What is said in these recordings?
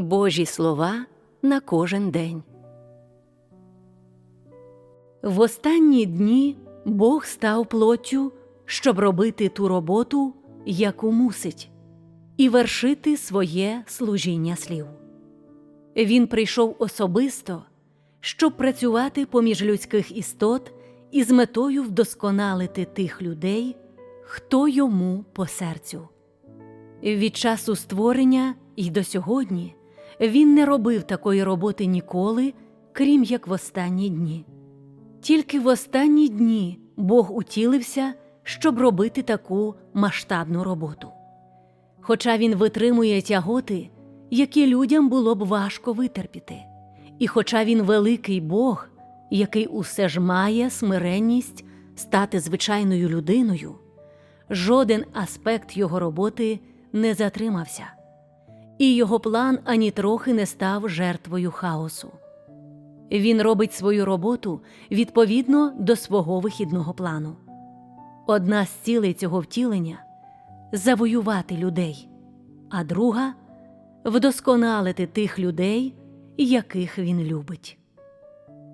Божі слова на кожен день. В останні дні Бог став плоттю, щоб робити ту роботу, яку мусить, і вершити своє служіння слів. Він прийшов особисто, щоб працювати поміж людських істот із метою вдосконалити тих людей, хто йому по серцю. Від часу створення і до сьогодні він не робив такої роботи ніколи, крім як в останні дні. Тільки в останні дні Бог утілився, щоб робити таку масштабну роботу. Хоча він витримує тяготи, які людям було б важко витерпіти, і хоча він великий Бог, який усе ж має смиренність стати звичайною людиною, жоден аспект його роботи не затримався, і його план ані трохи не став жертвою хаосу. Він робить свою роботу відповідно до свого вихідного плану. Одна з цілей цього втілення завоювати людей, а друга вдосконалити тих людей, яких він любить.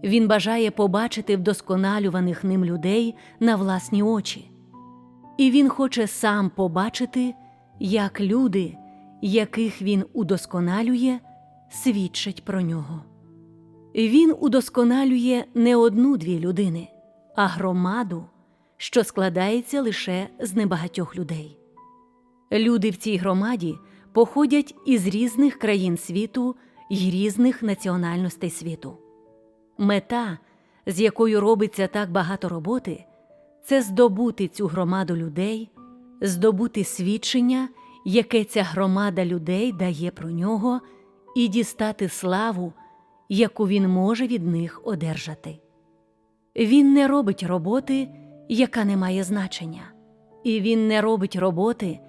Він бажає побачити вдосконалюваних ним людей на власні очі, і він хоче сам побачити, як люди, яких він удосконалює, свідчать про нього. Він удосконалює не одну-дві людини, а громаду, що складається лише з небагатьох людей. Люди в цій громаді походять із різних країн світу й різних національностей світу. Мета, з якою робиться так багато роботи, це здобути цю громаду людей, здобути свідчення, яке ця громада людей дає про нього, і дістати славу, яку він може від них одержати. Він не робить роботи, яка не має значення, і він не робить роботи,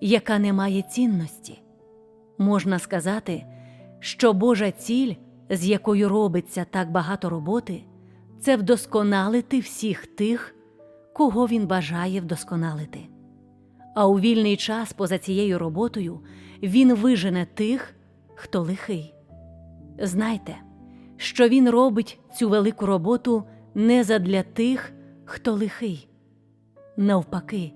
яка не має цінності. Можна сказати, що Божа ціль, з якою робиться так багато роботи, це вдосконалити всіх тих, кого він бажає вдосконалити. А у вільний час поза цією роботою він вижене тих, хто лихий. Знайте, що він робить цю велику роботу не задля тих, хто лихий. Навпаки,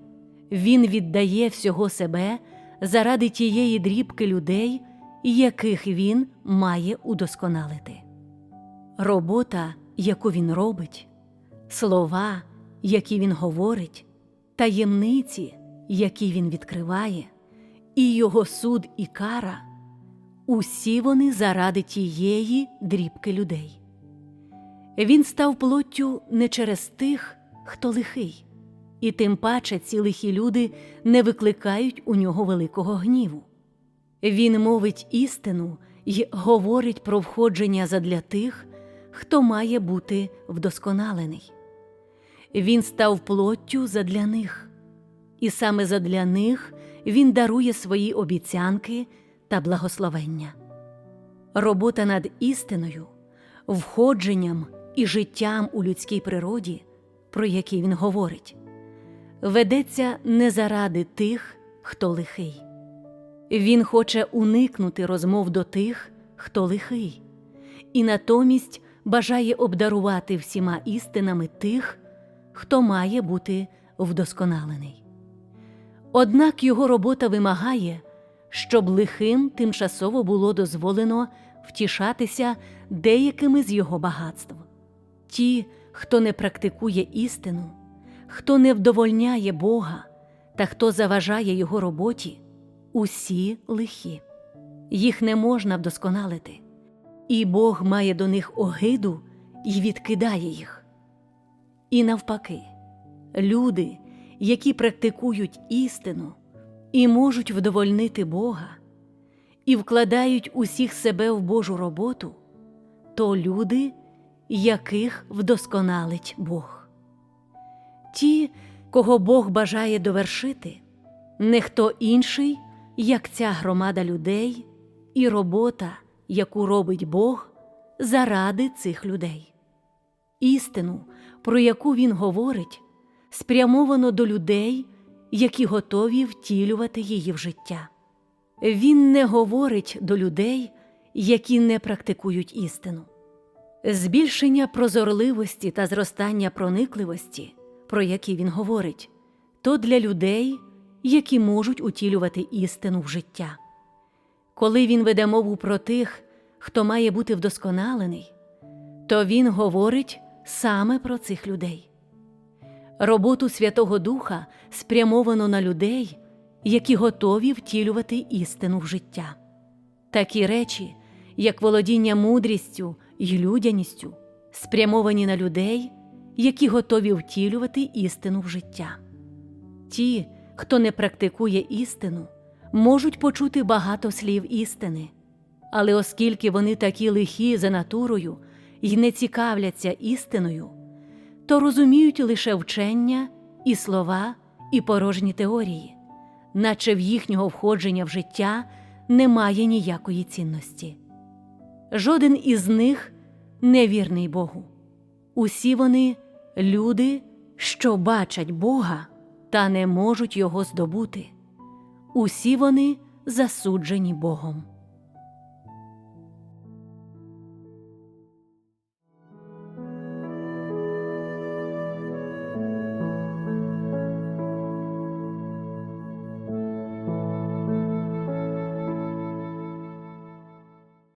він віддає всього себе заради тієї дрібки людей, яких він має удосконалити. Робота, яку він робить, слова, які він говорить, таємниці, які він відкриває, і його суд і кара усі вони заради тієї дрібки людей. Він став плоттю не через тих, хто лихий, і тим паче ці лихі люди не викликають у нього великого гніву. Він мовить істину й говорить про входження задля тих, хто має бути вдосконалений. Він став плоттю задля них, і саме задля них він дарує свої обіцянки та благословення. Робота над істиною, входженням і життям у людській природі, про які він говорить, ведеться не заради тих, хто лихий. Він хоче уникнути розмов до тих, хто лихий, і натомість бажає обдарувати всіма істинами тих, хто має бути вдосконалений. Однак його робота вимагає, щоб лихим тимчасово було дозволено втішатися деякими з його багатств. Ті, хто не практикує істину, хто не вдовольняє Бога та хто заважає Його роботі, усі лихі, їх не можна вдосконалити, і Бог має до них огиду і відкидає їх. І навпаки, люди, які практикують істину і можуть вдовольнити Бога, і вкладають усіх себе в Божу роботу, то люди, яких вдосконалить Бог. Ті, кого Бог бажає довершити, не хто інший, як ця громада людей і робота, яку робить Бог заради цих людей. Істину, про яку він говорить, спрямовано до людей, які готові втілювати її в життя. Він не говорить до людей, які не практикують істину. Збільшення прозорливості та зростання проникливості, про які він говорить, то для людей, які можуть утілювати істину в життя. Коли він веде мову про тих, хто має бути вдосконалений, то він говорить саме про цих людей. Роботу Святого Духа спрямовано на людей, які готові втілювати істину в життя. Такі речі, як володіння мудрістю й людяністю, спрямовані на людей, які готові втілювати істину в життя. Ті, хто не практикує істину, можуть почути багато слів істини, але оскільки вони такі лихі за натурою і не цікавляться істиною, то розуміють лише вчення і слова, і порожні теорії, наче в їхнього входження в життя немає ніякої цінності. Жоден із них не вірний Богу. Усі вони люди, що бачать Бога та не можуть його здобути. Усі вони засуджені Богом.